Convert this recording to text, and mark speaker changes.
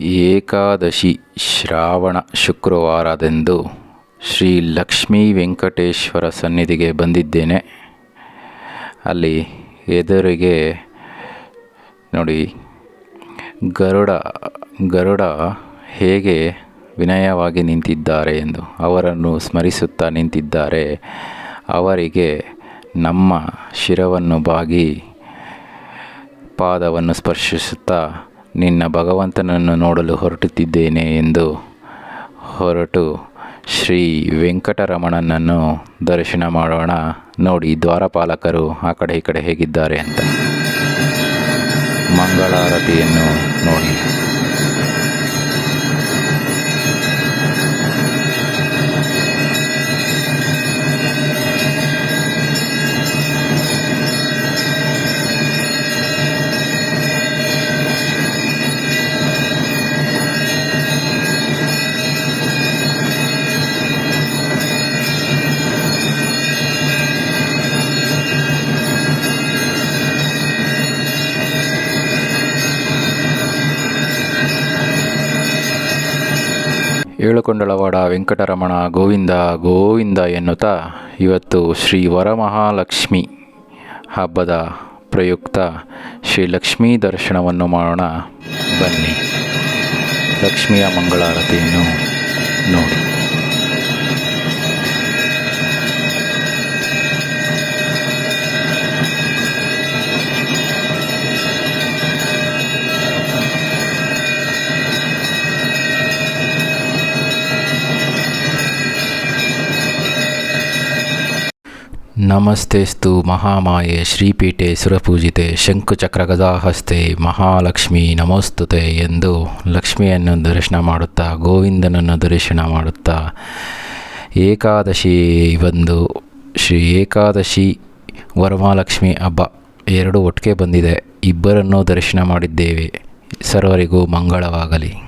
Speaker 1: ಏಕಾದಶಿ ಶ್ರಾವಣ ಶುಕ್ರವಾರದಂದು ಶ್ರೀ ಲಕ್ಷ್ಮೀ ವೆಂಕಟೇಶ್ವರ ಸನ್ನಿಧಿಗೆ ಬಂದಿದ್ದೇನೆ. ಅಲ್ಲಿ ಎದುರಿಗೆ ನೋಡಿ, ಗರುಡ ಗರುಡ ಹೇಗೆ ವಿನಯವಾಗಿ ನಿಂತಿದ್ದಾರೆ ಎಂದು, ಅವರನ್ನು ಸ್ಮರಿಸುತ್ತಾ ನಿಂತಿದ್ದಾರೆ. ಅವರಿಗೆ ನಮ್ಮ ಶಿರವನ್ನು ಬಾಗಿ ಪಾದವನ್ನು ಸ್ಪರ್ಶಿಸುತ್ತಾ ನಿನ್ನ ಭಗವಂತನನ್ನು ನೋಡಲು ಹೊರಟುತ್ತಿದ್ದೇನೆ ಎಂದು ಹೊರಟು ಶ್ರೀ ವೆಂಕಟರಮಣನನ್ನು ದರ್ಶನ ಮಾಡೋಣ. ನೋಡಿ, ದ್ವಾರಪಾಲಕರು ಆ ಕಡೆ ಈ ಕಡೆ ಹೇಗಿದ್ದಾರೆ ಅಂತ. ಮಂಗಳಾರತಿಯನ್ನು ನೋಡಿ. ಏಳುಕೊಂಡಲವಾಡ ವೆಂಕಟರಮಣ ಗೋವಿಂದ ಗೋವಿಂದ ಎನ್ನುತ್ತಾ ಇವತ್ತು ಶ್ರೀ ವರಮಹಾಲಕ್ಷ್ಮಿ ಹಬ್ಬದ ಪ್ರಯುಕ್ತ ಶ್ರೀ ಲಕ್ಷ್ಮೀ ದರ್ಶನವನ್ನು ಮಾಡೋಣ. ಬನ್ನಿ. ಲಕ್ಷ್ಮಿಯ ಮಂಗಳಾರತಿಯನ್ನು ನೋಡಿ. ನಮಸ್ತೆಸ್ತು ಮಹಾಮಾಯೆ ಶ್ರೀಪೀಠೆ ಸುರಪೂಜಿತೆ ಶಂಕುಚಕ್ರಗದಾಹಸ್ತೆ ಮಹಾಲಕ್ಷ್ಮಿ ನಮೋಸ್ತುತೆ ಎಂದು ಲಕ್ಷ್ಮಿಯನ್ನು ದರ್ಶನ ಮಾಡುತ್ತಾ ಗೋವಿಂದನನ್ನು ದರ್ಶನ ಮಾಡುತ್ತಾ ಏಕಾದಶಿ ಬಂದು ಶ್ರೀ ಏಕಾದಶಿ ವರಮಹಾಲಕ್ಷ್ಮಿ ಹಬ್ಬ ಎರಡು ಒಟ್ಟಿಗೆ ಬಂದಿದೆ. ಇಬ್ಬರನ್ನೂ ದರ್ಶನ ಮಾಡಿದ್ದೇವೆ. ಸರ್ವರಿಗೂ ಮಂಗಳವಾಗಲಿ.